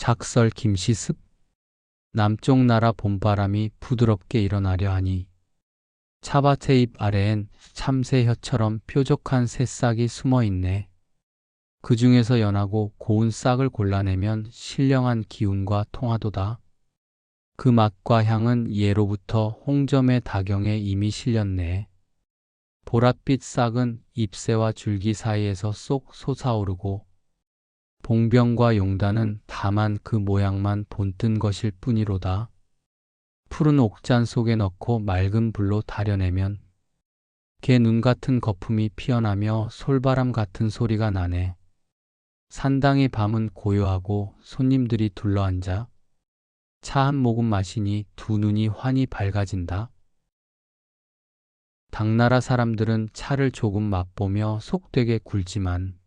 작설 김시습 남쪽 나라 봄바람이 부드럽게 일어나려 하니 차밭의 잎 아래엔 참새혀처럼 뾰족한 새싹이 숨어 있네. 그 중에서 연하고 고운 싹을 골라내면 신령한 기운과 통하도다. 그 맛과 향은 예로부터 홍점의 다경에 이미 실렸네. 보랏빛 싹은 잎새와 줄기 사이에서 쏙 솟아오르고 봉병과 용단은 다만 그 모양만 본뜬 것일 뿐이로다. 푸른 옥잔 속에 넣고 맑은 불로 다려내면 개 눈 같은 거품이 피어나며 솔바람 같은 소리가 나네. 산당의 밤은 고요하고 손님들이 둘러앉아 차 한 모금 마시니 두 눈이 환히 밝아진다. 당나라 사람들은 차를 조금 맛보며 속되게 굴지만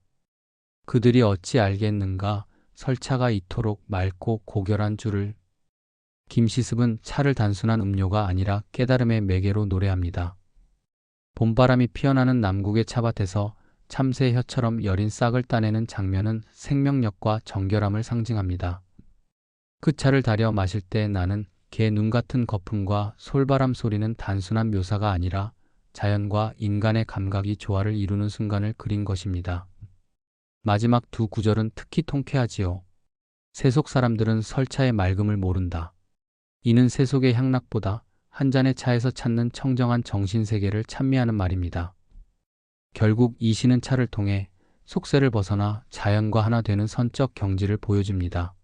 그들이 어찌 알겠는가 설차가 이토록 맑고 고결한 줄을 김시습은 차를 단순한 음료가 아니라 깨달음의 매개로 노래합니다. 봄바람이 피어나는 남국의 차밭에서 참새 혀처럼 여린 싹을 따내는 장면은 생명력과 정결함을 상징합니다. 그 차를 다려 마실 때 나는 개 눈 같은 거품과 솔바람 소리는 단순한 묘사가 아니라 자연과 인간의 감각이 조화를 이루는 순간을 그린 것입니다. 마지막 두 구절은 특히 통쾌하지요. 세속 사람들은 설차의 맑음을 모른다. 이는 세속의 향락보다 한 잔의 차에서 찾는 청정한 정신세계를 찬미하는 말입니다. 결국 이 시는 차를 통해 속세를 벗어나 자연과 하나 되는 선적 경지를 보여줍니다.